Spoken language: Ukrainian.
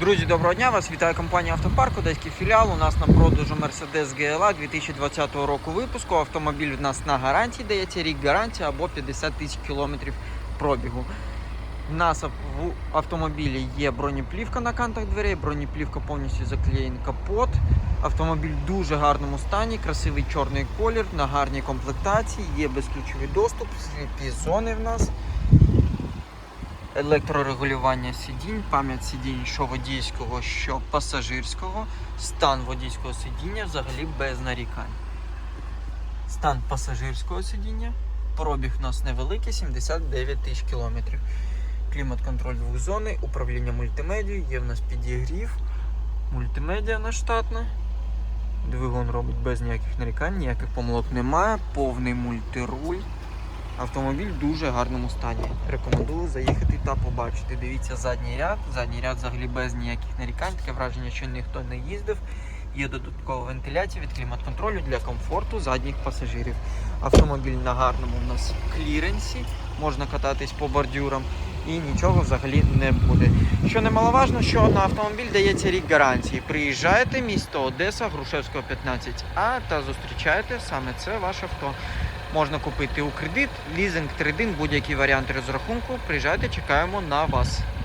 Друзі, доброго дня! Вас вітає компанія Автопарк, Одеський філіал. У нас на продажу Mercedes GLA 2020 року випуску. Автомобіль в нас на гарантії дається рік гарантії або 50 тисяч кілометрів пробігу. У нас в автомобілі є бронеплівка на кантах дверей, бронеплівка повністю заклеєний капот. Автомобіль в дуже гарному стані, красивий чорний колір, на гарній комплектації, є безключовий доступ, сліпі зони в нас електрорегулювання сидінь, пам'ять сидінь, що водійського, що пасажирського, стан водійського сидіння взагалі без нарікань. Стан пасажирського сидіння. Пробіг у нас невеликий, 79 тисяч кілометрів. Клімат-контроль двохзонний, управління мультимедією, є в нас підігрів, мультимедіа на штатна. Двигун робить без ніяких нарікань, ніяких помилок немає, повний мультируль. Автомобіль в дуже гарному стані. Рекомендую заїхати та побачити. Дивіться задній ряд. Задній ряд взагалі без ніяких нарікань. Таке враження, що ніхто не їздив. Є додаткова вентиляція від клімат-контролю для комфорту задніх пасажирів. Автомобіль на гарному у нас кліренсі. Можна кататись по бордюрам і нічого взагалі не буде. Що немаловажно, що на автомобіль дається рік гарантії. Приїжджаєте місто Одеса, Грушевського 15А та зустрічаєте саме це ваше авто. Можна купити у кредит, лізинг, трейдинг, будь-який варіант розрахунку. Приїжджайте, чекаємо на вас.